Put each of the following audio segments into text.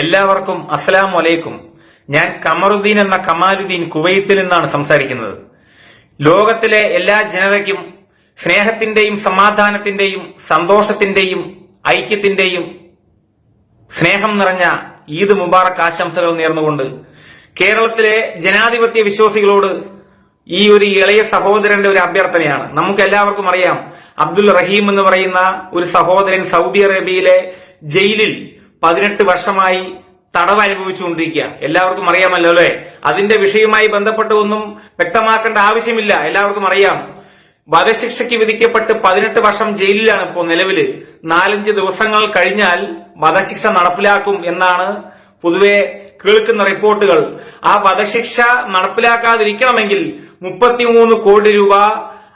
എല്ലാവർക്കും അസ്സലാം വലൈക്കും ഞാൻ കമറുദ്ദീൻ എന്ന കമാലുദ്ദീൻ കുവൈത്തിൽ നിന്നാണ് സംസാരിക്കുന്നത്. ലോകത്തിലെ എല്ലാ ജനതയ്ക്കും സ്നേഹത്തിന്റെയും സമാധാനത്തിന്റെയും സന്തോഷത്തിന്റെയും ഐക്യത്തിന്റെയും സ്നേഹം നിറഞ്ഞ ഈദ് മുബാറക് ആശംസകൾ നേർന്നുകൊണ്ട് കേരളത്തിലെ ജനാധിപത്യ വിശ്വാസികളോട് ഈ ഒരു ഇളയ സഹോദരന്റെ ഒരു അഭ്യർത്ഥനയാണ്. നമുക്ക് എല്ലാവർക്കും അറിയാം അബ്ദുൽ റഹീം എന്ന് പറയുന്ന ഒരു സഹോദരൻ സൗദി അറേബ്യയിലെ ജയിലിൽ പതിനെട്ട് വർഷമായി തടവ് അനുഭവിച്ചുകൊണ്ടിരിക്കുക. എല്ലാവർക്കും അറിയാമല്ലോ അല്ലെ? അതിന്റെ വിഷയവുമായി ബന്ധപ്പെട്ട് ഒന്നും വ്യക്തമാക്കേണ്ട ആവശ്യമില്ല. എല്ലാവർക്കും അറിയാം. വധശിക്ഷയ്ക്ക് വിധിക്കപ്പെട്ട് പതിനെട്ട് വർഷം ജയിലിലാണ് ഇപ്പോൾ നിലവിൽ. നാലഞ്ച് ദിവസങ്ങൾ കഴിഞ്ഞാൽ വധശിക്ഷ നടപ്പിലാക്കും എന്നാണ് പൊതുവെ കേൾക്കുന്ന റിപ്പോർട്ടുകൾ. ആ വധശിക്ഷ നടപ്പിലാക്കാതിരിക്കണമെങ്കിൽ മുപ്പത്തിമൂന്ന് കോടി രൂപ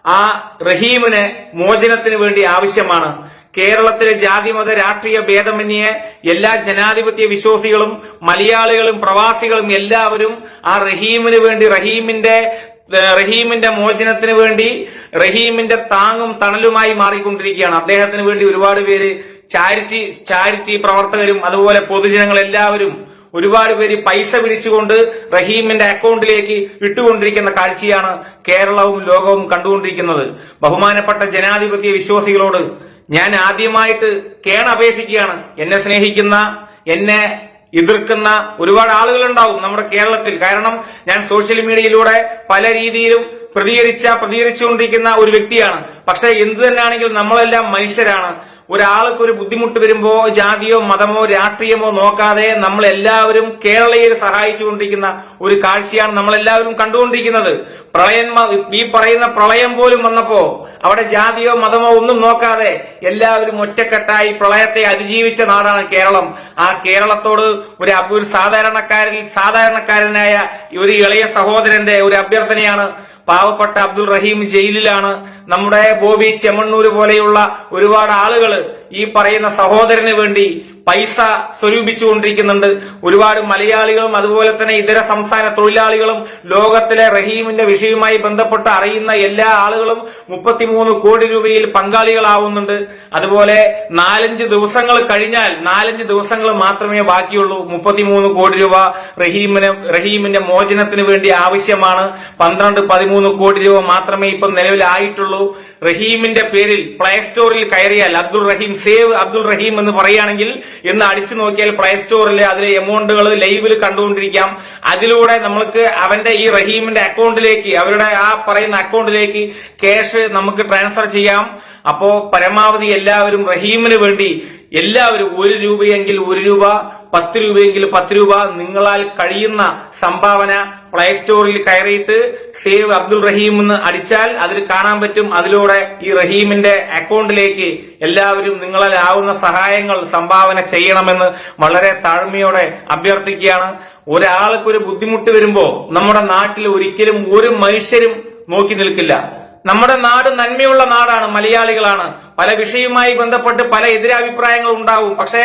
ആ റഹീമിന് മോചനത്തിന് വേണ്ടി ആവശ്യമാണ്. കേരളത്തിലെ ജാതി മത രാഷ്ട്രീയ ഭേദമന്യേ എല്ലാ ജനാധിപത്യ വിശ്വാസികളും മലയാളികളും പ്രവാസികളും എല്ലാവരും ആ റഹീമിന് വേണ്ടി റഹീമിന്റെ റഹീമിന്റെ മോചനത്തിന് വേണ്ടി റഹീമിന്റെ താങ്ങും തണലുമായി മാറിക്കൊണ്ടിരിക്കുകയാണ്. അദ്ദേഹത്തിന് വേണ്ടി ഒരുപാട് പേര് ചാരിറ്റി ചാരിറ്റി പ്രവർത്തകരും അതുപോലെ പൊതുജനങ്ങൾ എല്ലാവരും ഒരുപാട് പേര് പൈസ പിരിച്ചുകൊണ്ട് റഹീമിന്റെ അക്കൗണ്ടിലേക്ക് ഇട്ടുകൊണ്ടിരിക്കുന്ന കാഴ്ചയാണ് കേരളവും ലോകവും കണ്ടുകൊണ്ടിരിക്കുന്നത്. ബഹുമാനപ്പെട്ട ജനാധിപത്യ വിശ്വാസികളോട് ഞാൻ ആദ്യമായിട്ട് കേണപേക്ഷിക്കുകയാണ് എന്നെ സ്നേഹിക്കുന്ന എന്നെ എതിർക്കുന്ന ഒരുപാട് ആളുകളുണ്ടാവും നമ്മുടെ കേരളത്തിൽ. കാരണം ഞാൻ സോഷ്യൽ മീഡിയയിലൂടെ പല രീതിയിലും പ്രതികരിച്ച പ്രതികരിച്ചുകൊണ്ടിരിക്കുന്ന ഒരു വ്യക്തിയാണ്. പക്ഷെ എന്തു തന്നെയാണെങ്കിലും നമ്മളെല്ലാം മനുഷ്യരാണ്. ഒരാൾക്ക് ഒരു ബുദ്ധിമുട്ട് വരുമ്പോ ജാതിയോ മതമോ രാഷ്ട്രീയമോ നോക്കാതെ നമ്മൾ എല്ലാവരും കേരളീയർ സഹായിച്ചുകൊണ്ടിരിക്കുന്ന ഒരു കാഴ്ചയാണ് നമ്മൾ എല്ലാവരും കണ്ടുകൊണ്ടിരിക്കുന്നത് പ്രളയം ഈ പറയുന്ന പ്രളയം പോലും വന്നപ്പോ അവിടെ ജാതിയോ മതമോ ഒന്നും നോക്കാതെ എല്ലാവരും ഒറ്റക്കെട്ടായി പ്രളയത്തെ അതിജീവിച്ച നാടാണ് കേരളം. ആ കേരളത്തോട് ഒരു ഒരു സാധാരണക്കാരിൽ സാധാരണക്കാരനായ ഒരു ഇളയ സഹോദരന്റെ ഒരു അഭ്യർത്ഥനയാണ് പാവപ്പെട്ട അബ്ദുൾ റഹീം ജയിലിലാണ്. നമ്മുടെ ബോബി ചെമ്മണ്ണൂര് പോലെയുള്ള ഒരുപാട് ആളുകൾ ഈ പറയുന്ന സഹോദരന് വേണ്ടി പൈസ സ്വരൂപിച്ചുകൊണ്ടിരിക്കുന്നുണ്ട്. ഒരുപാട് മലയാളികളും അതുപോലെ തന്നെ ഇതര സംസ്ഥാന തൊഴിലാളികളും ലോകത്തിലെ റഹീമിന്റെ വിഷയവുമായി ബന്ധപ്പെട്ട് അറിയുന്ന എല്ലാ ആളുകളും മുപ്പത്തിമൂന്ന് കോടി രൂപയിൽ പങ്കാളികളാവുന്നുണ്ട്. അതുപോലെ നാലഞ്ച് ദിവസങ്ങൾ കഴിഞ്ഞാൽ നാലഞ്ച് ദിവസങ്ങൾ മാത്രമേ ബാക്കിയുള്ളൂ. മുപ്പത്തിമൂന്ന് കോടി രൂപ റഹീമിന് റഹീമിന്റെ മോചനത്തിന് വേണ്ടി ആവശ്യമാണ്. പന്ത്രണ്ട് പതിമൂന്ന് കോടി രൂപ മാത്രമേ ഇപ്പം നിലവിലായിട്ടുള്ളൂ. റഹീമിന്റെ പേരിൽ പ്ലേ സ്റ്റോറിൽ കയറിയാൽ അബ്ദുൾ റഹീം സേവ് അബ്ദുൾ റഹീം എന്ന് പറയുകയാണെങ്കിൽ എന്ന് അടിച്ചു നോക്കിയാൽ പ്ലേ സ്റ്റോറിൽ അതിലെ എമൗണ്ടുകൾ ലൈവിൽ കണ്ടുകൊണ്ടിരിക്കാം. അതിലൂടെ നമ്മൾക്ക് അവന്റെ ഈ റഹീമിന്റെ അക്കൗണ്ടിലേക്ക് അവരുടെ ആ പറയുന്ന അക്കൗണ്ടിലേക്ക് ക്യാഷ് നമുക്ക് ട്രാൻസ്ഫർ ചെയ്യാം. അപ്പോ പരമാവധി എല്ലാവരും റഹീമിന് വേണ്ടി എല്ലാവരും ഒരു രൂപയെങ്കിൽ ഒരു രൂപ പത്ത് രൂപയെങ്കിൽ പത്ത് രൂപ നിങ്ങളാൽ കഴിയുന്ന സംഭാവന പ്ലേ സ്റ്റോറിൽ കയറിയിട്ട് സേവ് അബ്ദുൾ റഹീം എന്ന് അടിച്ചാൽ അതിൽ കാണാൻ പറ്റും. അതിലൂടെ ഈ റഹീമിന്റെ അക്കൗണ്ടിലേക്ക് എല്ലാവരും നിങ്ങളാൽ ആവുന്ന സഹായങ്ങൾ സംഭാവന ചെയ്യണമെന്ന് വളരെ താഴ്മയോടെ അഭ്യർത്ഥിക്കുകയാണ്. ഒരാൾക്ക് ഒരു ബുദ്ധിമുട്ട് വരുമ്പോ നമ്മുടെ നാട്ടിൽ ഒരിക്കലും ഒരു മനുഷ്യരും നോക്കി നിൽക്കില്ല. നമ്മുടെ നാട് നന്മയുള്ള നാടാണ് മലയാളികളാണ്. പല വിഷയവുമായി ബന്ധപ്പെട്ട് പല എതിരഭിപ്രായങ്ങൾ ഉണ്ടാവും. പക്ഷേ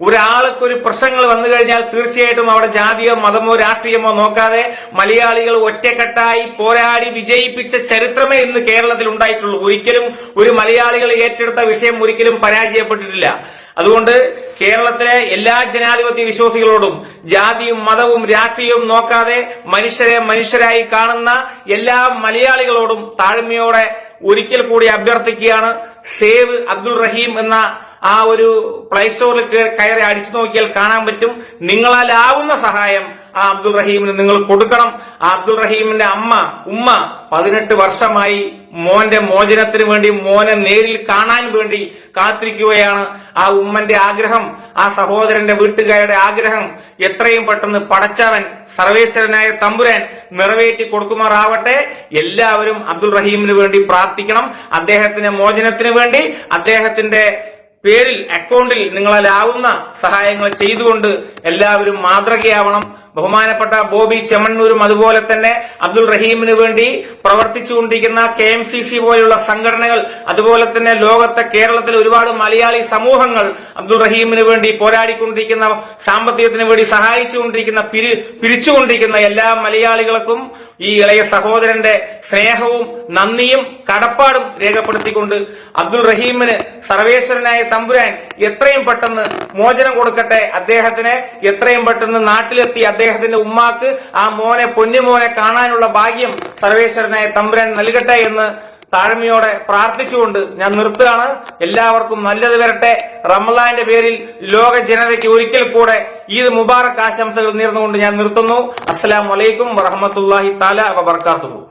ഒരാൾക്ക് ഒരു പ്രശ്നങ്ങൾ വന്നു കഴിഞ്ഞാൽ തീർച്ചയായിട്ടും അവിടെ ജാതിയോ മതമോ രാഷ്ട്രീയമോ നോക്കാതെ മലയാളികൾ ഒറ്റക്കെട്ടായി പോരാടി വിജയിപ്പിച്ച ചരിത്രമേ ഇന്ന് കേരളത്തിൽ ഉണ്ടായിട്ടുള്ളൂ. ഒരിക്കലും ഒരു മലയാളികൾ ഏറ്റെടുത്ത വിഷയം ഒരിക്കലും പരാജയപ്പെട്ടിട്ടില്ല. അതുകൊണ്ട് കേരളത്തിലെ എല്ലാ ജനാധിപത്യ വിശ്വാസികളോടും ജാതിയും മതവും രാഷ്ട്രീയവും നോക്കാതെ മനുഷ്യരെ മനുഷ്യരായി കാണുന്ന എല്ലാ മലയാളികളോടും താഴ്മയോടെ ഒരിക്കൽ കൂടി അഭ്യർത്ഥിക്കുകയാണ് സേവ് അബ്ദുൾ റഹീം എന്ന ആ ഒരു പ്ലേ സ്റ്റോറിൽ കയറി അടിച്ചു നോക്കിയാൽ കാണാൻ പറ്റും. നിങ്ങളാൽ ആവുന്ന സഹായം ആ അബ്ദുൾ റഹീമിന് നിങ്ങൾ കൊടുക്കണം. ആ അബ്ദുൾ റഹീമിന്റെ അമ്മ ഉമ്മ പതിനെട്ട് വർഷമായി മോന്റെ മോചനത്തിന് വേണ്ടി മോനെ നേരിൽ കാണാൻ വേണ്ടി കാത്തിരിക്കുകയാണ്. ആ ഉമ്മന്റെ ആഗ്രഹം ആ സഹോദരന്റെ വീട്ടുകാരുടെ ആഗ്രഹം എത്രയും പെട്ടെന്ന് പടച്ചവൻ സർവേശ്വരനായ തമ്പുരാൻ നിറവേറ്റി കൊടുക്കുമാറാവട്ടെ. എല്ലാവരും അബ്ദുൾ റഹീമിന് വേണ്ടി പ്രാർത്ഥിക്കണം. അദ്ദേഹത്തിന്റെ മോചനത്തിന് വേണ്ടി അദ്ദേഹത്തിന്റെ പേരിൽ അക്കൗണ്ടിൽ നിങ്ങളാലാവുന്ന സഹായങ്ങൾ ചെയ്തുകൊണ്ട് എല്ലാവരും മാതൃകയാവണം. ബഹുമാനപ്പെട്ട ബോബി ചെമ്മണ്ണൂരും അതുപോലെ തന്നെ അബ്ദുൾ റഹീമിന് വേണ്ടി പ്രവർത്തിച്ചുകൊണ്ടിരിക്കുന്ന കെ എം സി സി പോലുള്ള സംഘടനകൾ അതുപോലെ തന്നെ ലോകത്തെ കേരളത്തിലെ ഒരുപാട് മലയാളി സമൂഹങ്ങൾ അബ്ദുൾ റഹീമിന് വേണ്ടി പോരാടിക്കൊണ്ടിരിക്കുന്ന സാമ്പത്തികത്തിന് വേണ്ടി സഹായിച്ചുകൊണ്ടിരിക്കുന്ന പിരി പിരിച്ചുകൊണ്ടിരിക്കുന്ന എല്ലാ മലയാളികൾക്കും ഈ ഇളയ സഹോദരന്റെ സ്നേഹവും നന്ദിയും കടപ്പാടും രേഖപ്പെടുത്തിക്കൊണ്ട് അബ്ദുൾ റഹീമിന് സർവേശ്വരനായ തമ്പുരാൻ എത്രയും പെട്ടെന്ന് മോചനം കൊടുക്കട്ടെ. അദ്ദേഹത്തിന് എത്രയും പെട്ടെന്ന് നാട്ടിലെത്തി അദ്ദേഹത്തിന്റെ ഉമ്മാക്ക് ആ മോനെ പൊന്നുമോനെ കാണാനുള്ള ഭാഗ്യം സർവേശ്വരനായ തമ്പുരാൻ നൽകട്ടെ എന്ന് താഴ്മയോടെ പ്രാർത്ഥിച്ചുകൊണ്ട് ഞാൻ നിർത്തുകയാണ്. എല്ലാവർക്കും നല്ലത് വരട്ടെ. റമലാന്റെ പേരിൽ ലോക ജനതയ്ക്ക് ഒരിക്കൽ കൂടെ ഈദ് മുബാറക് ആശംസകൾ നേർന്നുകൊണ്ട് ഞാൻ നിർത്തുന്നു. അസ്സലാം വലൈക്കും വറഹമത്തല്ലാഹി താല വബർക്കാത്തുഹു.